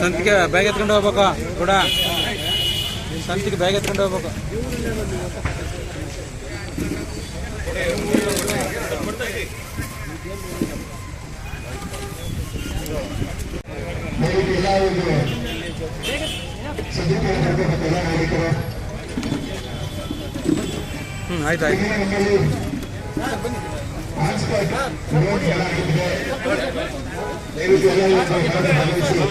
ಸಂತಿಗೆ bag ಎತ್ಕೊಂಡು ಹೋಗ್ಬೇಕು ಕೂಡ. ಸಂತಿಗೆ ಬ್ಯಾಗ್ ಎತ್ಕೊಂಡು ಹೋಗ್ಬೇಕು. ಹ್ಞೂ ಆಯ್ತು ಆಯ್ತು. ಈಗಿನ ನಮ್ಮಲ್ಲಿ ಹಾಟ್ಸ್ಪಾಟ್ ರೋಡ್ ಎಲ್ಲ ಆಗಿದೆ ದಯವಿಟ್ಟು ಎಲ್ಲ ಒಂದು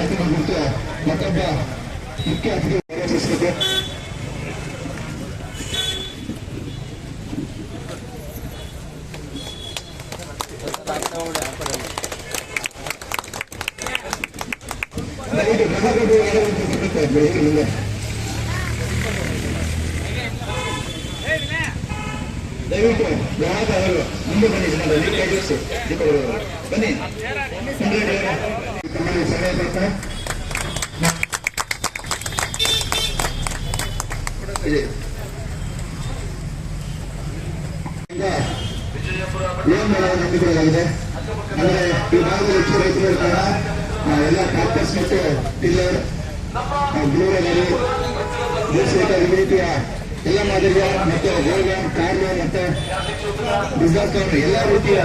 ಭಾಗವಹಿಸಿ ಮತ್ತು ಮತ್ತೊಬ್ಬ ಮುಖ್ಯ ಅತಿಥಿ ಗೌರವಿಸಬೇಕು ದಯವಿಟ್ಟು ಗ್ರಾಹಕರು ಏನೋ ಒಂದು ಕೊಡುತ್ತೆ ಬೆಳಿಗ್ಗೆ ದಯವಿಟ್ಟು ಅವರು ಮುಂದೆ ಬನ್ನಿ ದೀಪಗಳು ಬನ್ನಿ. ತಮ್ಮಲ್ಲಿ ಸಮಯ ಏನ್ ಹಮ್ಮಿಕೊಳ್ಳಲಾಗಿದೆ ಅಂದ್ರೆ ಈ ಭಾಗದಲ್ಲಿ ಹೆಚ್ಚು ರೈತರು ಇರ್ತಾರ? ಎಲ್ಲ ಟ್ರಾಕ್ಟರ್ಸ್ ಮತ್ತು ಟಿಲ್ಲರ್ ಬ್ಲೂರಲ್ ಬೇಸಿಗೆ ಈ ರೀತಿಯ ಎಲ್ಲ ಮಾದರಿಯ ಮತ್ತು ಗೋಲ್ಡ್ ಲೋನ್ ಕಾರ್ ಲೋನ್ ಮತ್ತು ಬಿಸ್ನೆಸ್ ಲೋನ್ ಎಲ್ಲ ರೀತಿಯ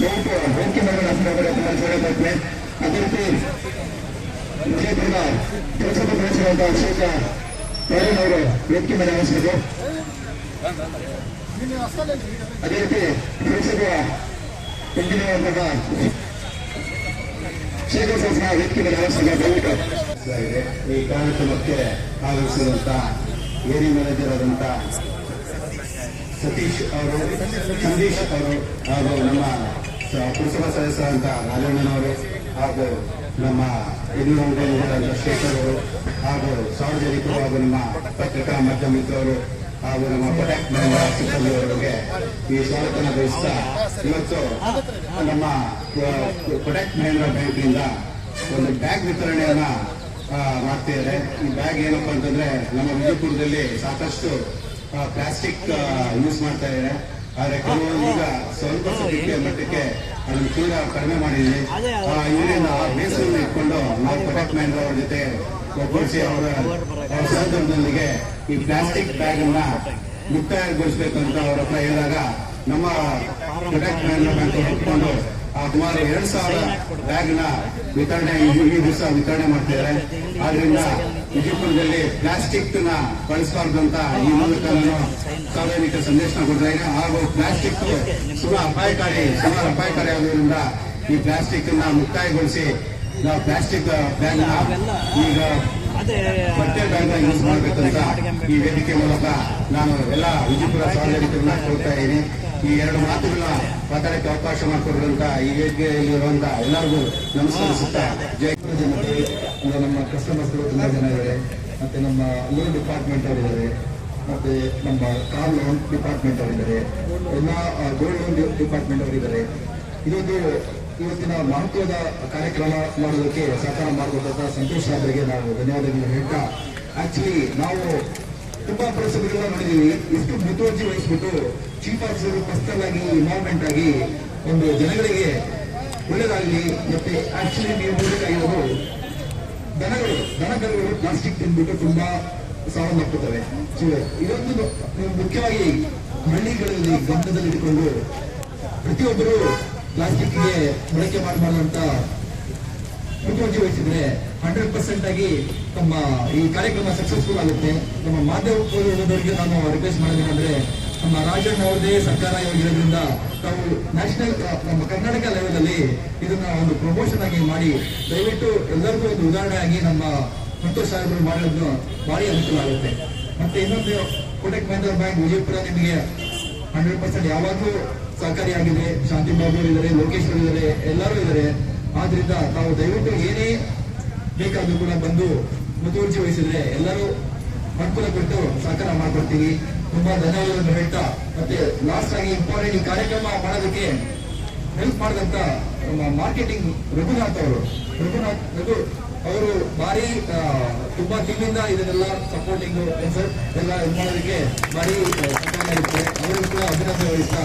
ವೇದಿಕೆ ಮೇಲೆ ಅದೇ ರೀತಿ ವಿಜಯಪುರದ ಕೆಲಸದ ನಡೆಸಿರುವಂತಹ ಅಶೋಕ ಪ್ರೇರನ್ ಅವರು ವೇದಿಕೆ ಮೇಲೆ ಆಗಮಿಸಬೇಕು ಅದೇ ರೀತಿ ಕೆಲಸದ ಇಂಜಿನಿಯರ್ ಆದಂತಹ ವ್ಯಕ್ತಿಗಳ ಅವಶ್ಯಕತೆ ಈ ಕಾರ್ಯಕ್ರಮಕ್ಕೆ ಆಗಮಿಸಿದಂತ ಏರಿ ಮ್ಯಾನೇಜರ್ ಆದಂತ ಸತೀಶ್ ಅವರು ಸಂದೀಶ್ ಅವರು ಹಾಗೂ ನಮ್ಮ ಪುರಸಭಾ ಅಂತ ರಾಜಣ್ಣನವರು ಹಾಗೂ ನಮ್ಮ ಹಿರಿಯ ಶೇಖರ್ ಅವರು ಹಾಗೂ ಸಾರ್ವಜನಿಕರು ಹಾಗೂ ನಮ್ಮ ಪತ್ರಿಕಾ ಮಾಧ್ಯಮ ಹಾಗೂ ನಮ್ಮ ಪ್ರೊಟೆಕ್ಟ್ ಮಹಿಳಾ ಸಿಬ್ಬಂದಿ ಅವರಿಗೆ ಈ ಸ್ವಾಗತನ ಬಯಸ್ತಾ ಇವತ್ತು ನಮ್ಮ ಕೊಡಕ್ ಮಹೇಂದ್ರ ಬ್ಯಾಂಕ್ನಿಂದ ಒಂದು ಬ್ಯಾಗ್ ವಿತರಣೆಯನ್ನ ಮಾಡ್ತಿದ್ದಾರೆ. ಈ ಬ್ಯಾಗ್ ಏನಪ್ಪಾ ಅಂತಂದ್ರೆ ನಮ್ಮ ವಿಜಯಪುರದಲ್ಲಿ ಸಾಕಷ್ಟು ಪ್ಲಾಸ್ಟಿಕ್ ಯೂಸ್ ಮಾಡ್ತಾ ಇದ್ದಾರೆ. ಆದರೆ ಕೆಲವೊಂದು ಈಗ ಸ್ವಲ್ಪ ಮಟ್ಟಕ್ಕೆ ಅದನ್ನು ತೀರ ಕಡಿಮೆ ಮಾಡಿದ್ವಿ. ಇವರಿಂದ ಬೇಸರನ್ನು ಇಟ್ಕೊಂಡು ನಾವು ಪ್ರತಾಪ್ ಮಹೇಂದ್ರ ಅವರ ಜೊತೆ ಒಗ್ಗೂಡಿಸಿ ಅವರ ಸಹದೊಂದಿಗೆ ಸಹೋದರದೊಂದಿಗೆ ಈ ಪ್ಲಾಸ್ಟಿಕ್ ಬ್ಯಾಗ್ ಅನ್ನ ಮುಕ್ತಾಯಗೊಳಿಸಬೇಕು ಅಂತ ಅವರ ಹತ್ರ ಹೇಳಿದಾಗ ನಮ್ಮ ಪ್ರೊಡಕ್ಟ್ ಮ್ಯಾನ್ ಬ್ಯಾಂಕ್ ಆ ಸುಮಾರು ಎರಡು ಸಾವಿರ ಬ್ಯಾಗ್ನ ವಿತರಣೆ ಈ- ದಿವಸ ವಿತರಣೆ ಮಾಡ್ತಿದ್ದಾರೆ. ಆದ್ರಿಂದ ವಿಜಯಪುರದಲ್ಲಿ ಪ್ಲಾಸ್ಟಿಕ್ನ ಬಳಸಬಾರ್ದು ಅಂತ ಈ ಮೂಲಕ ಸಾರ್ವಜನಿಕ ಸಂದೇಶ ಕೊಡ್ತಾ ಹಾಗೂ ಪ್ಲಾಸ್ಟಿಕ್ ಸುಮಾರು ಅಪಾಯಕಾರಿ ಸುಮಾರು ಅಪಾಯಕಾರಿ ಆಗೋದ್ರಿಂದ ಈ ಪ್ಲಾಸ್ಟಿಕ್ನ ಮುಕ್ತಾಯಗೊಳಿಸಿ ನಾವು ಪ್ಲಾಸ್ಟಿಕ್ ಬ್ಯಾಗ್ ಈಗ ಯೂಸ್ ಮಾಡಬೇಕಂತ ಈ ವೇದಿಕೆ ಮೂಲಕ ನಾನು ಎಲ್ಲ ವಿಜಯಪುರ ಸಾರ್ವಜನಿಕರನ್ನ ಕೊಡ್ತಾ ಇದ್ದೀನಿ. ಈ ಎರಡು ಮಾತುಗಳನ್ನ ಮಾತಾಡಕ್ಕೆ ಅವಕಾಶ ಮಾಡಿಕೊಡುವಂತ ಈ ವೇದಿಕೆಯಲ್ಲಿರುವಂತ ಎಲ್ಲರಿಗೂ ನಮಸ್ಕರಿಸುತ್ತಾ ಜೈ ಜನತೆ ಅಂದ್ರೆ ನಮ್ಮ ಕಸ್ಟಮರ್ಸ್ಗಳು ತುಂಬಾ ಜನ ಇದ್ದಾರೆ. ಮತ್ತೆ ನಮ್ಮ ಲೋನ್ ಡಿಪಾರ್ಟ್ಮೆಂಟ್ ಅವರಿದ್ದಾರೆ ಮತ್ತೆ ನಮ್ಮ ಕಾರ್ ಲೋನ್ ಡಿಪಾರ್ಟ್ಮೆಂಟ್ ಅವರಿದ್ದಾರೆ ಎಲ್ಲ ಗೋಲ್ಡ್ ಲೋನ್ ಡಿಪಾರ್ಟ್ಮೆಂಟ್ ಅವರಿದ್ದಾರೆ ಇದೊಂದು ಇವತ್ತಿನ ಮಹತ್ವದ ಕಾರ್ಯಕ್ರಮ ಮಾಡೋದಕ್ಕೆ ಸಹಕಾರ ಮಾಡಿಕೊಟ್ಟಂತ ಸಂತೋಷ್ ಅವರಿಗೆ ನಾವು ಧನ್ಯವಾದಗಳು ಹೇಳ್ತಾ ಆಕ್ಚುಲಿ ನಾವು ತುಂಬಾ ಪರಿಸ್ಥಿತಿಗಳ ನೋಡಿದೀವಿ. ಇಷ್ಟು ಮುತುವರ್ಜಿ ವಹಿಸ್ಬಿಟ್ಟು ಚೀಫ್ ಆಫೀಸರ್ ಪರ್ಸನಲ್ ಆಗಿ ಇನ್ವಾಲ್ವ್ಮೆಂಟ್ ಆಗಿ ಒಂದು ಜನಗಳಿಗೆ ಒಳ್ಳೇದಾಗಲಿ ಮತ್ತೆ ಆಕ್ಚುಲಿ ನೀವು ನೋಡಬೇಕಾಗಿರೋದು ದನಗಳು ದನಗಳು ಪ್ಲಾಸ್ಟಿಕ್ ತಿಂದ್ಬಿಟ್ಟು ತುಂಬಾ ಸಾವನ್ನಪ್ಪುತ್ತವೆ ಇದೊಂದು ಮುಖ್ಯವಾಗಿ ಹಳ್ಳಿಗಳಲ್ಲಿ ಗಮನದಲ್ಲಿ ಇಟ್ಕೊಂಡು ಪ್ರತಿಯೊಬ್ಬರು ಪ್ಲಾಸ್ಟಿಕ್ಗೆ ಬಳಕೆ ಮಾಡಬಾರ್ದು ಅಂತ ಮುತುವರ್ಜಿ ವಹಿಸಿದ್ರೆ ಹಂಡ್ರೆಡ್ ಪರ್ಸೆಂಟ್ ಆಗಿ ತಮ್ಮ ಈ ಕಾರ್ಯಕ್ರಮ ಸಕ್ಸಸ್ಫುಲ್ ಆಗುತ್ತೆ. ನಮ್ಮ ಮಾಧ್ಯಮ ಓದೋದವರಿಗೆ ನಾನು ರಿಕ್ವೆಸ್ಟ್ ಮಾಡೋದೇನಂದ್ರೆ, ನಮ್ಮ ರಾಜಣ್ಣ ಅವರದೇ ಸರ್ಕಾರ ಇರೋದ್ರಿಂದ ತಾವು ನ್ಯಾಷನಲ್ ನಮ್ಮ ಕರ್ನಾಟಕ ಲೆವೆಲ್ ಅಲ್ಲಿ ಇದನ್ನ ಒಂದು ಪ್ರಮೋಷನ್ ಆಗಿ ಮಾಡಿ, ದಯವಿಟ್ಟು ಎಲ್ಲರಿಗೂ ಒಂದು ಉದಾಹರಣೆ ಆಗಿ ನಮ್ಮ ಸಂತೋಷ್ ಸಾಹೇಬರು ಮಾಡೋದು ಭಾರಿ ಅನುಕೂಲ ಆಗುತ್ತೆ. ಮತ್ತೆ ಇನ್ನೊಂದು ಕೋಟೆಕ್ ಮಹೇಂದ್ರ ಬ್ಯಾಂಕ್ ವಿಜಯಪುರ ನಿಮಗೆ ಹಂಡ್ರೆಡ್ ಪರ್ಸೆಂಟ್ ಯಾವಾಗಲೂ ಸಹಕಾರಿಯಾಗಿದೆ, ಶಾಂತಿ ಬಾಬು ಇದ್ದಾರೆ, ಲೋಕೇಶ್ ಇದ್ದಾರೆ, ಎಲ್ಲರೂ ಇದ್ದಾರೆ. ಆದ್ರಿಂದ ತಾವು ದಯವಿಟ್ಟು ಏನೇ ಬೇಕಾದರೂ ಕೂಡ ಬಂದು ಮುತುವರ್ಜಿ ವಹಿಸಿದ್ರೆ ಎಲ್ಲರೂ ಅನುಕೂಲ ಕೊಟ್ಟು ಸಹಕಾರ ಮಾಡ್ಕೊಡ್ತೀವಿ. ತುಂಬಾ ಧನ್ಯವಾದಗಳನ್ನು ಹೇಳ್ತಾ, ಮತ್ತೆ ಲಾಸ್ಟ್ ಆಗಿ ಇಂಪಾರ್ಟೆಂಟ್ ಕಾರ್ಯಕ್ರಮ ಮಾಡೋದಕ್ಕೆ ಹೆಲ್ಪ್ ಮಾಡಿದಂತ ನಮ್ಮ ಮಾರ್ಕೆಟಿಂಗ್ ರಘುನಾಥ್ ಅವರು. ರಘುನಾಥ್, ರಘು, ಅವರು ಭಾರಿ ತುಂಬಾ ಟೀಮಿಂದ ಇದನ್ನೆಲ್ಲ ಸಪೋರ್ಟಿಂಗ್ ಎಲ್ಲ ಇದು ಮಾಡೋದಕ್ಕೆ ಭಾರಿ ಇರುತ್ತೆ ಅವರು ಕೂಡ ಅಭಿನಂದನೆ ವಹಿಸ್ತಾ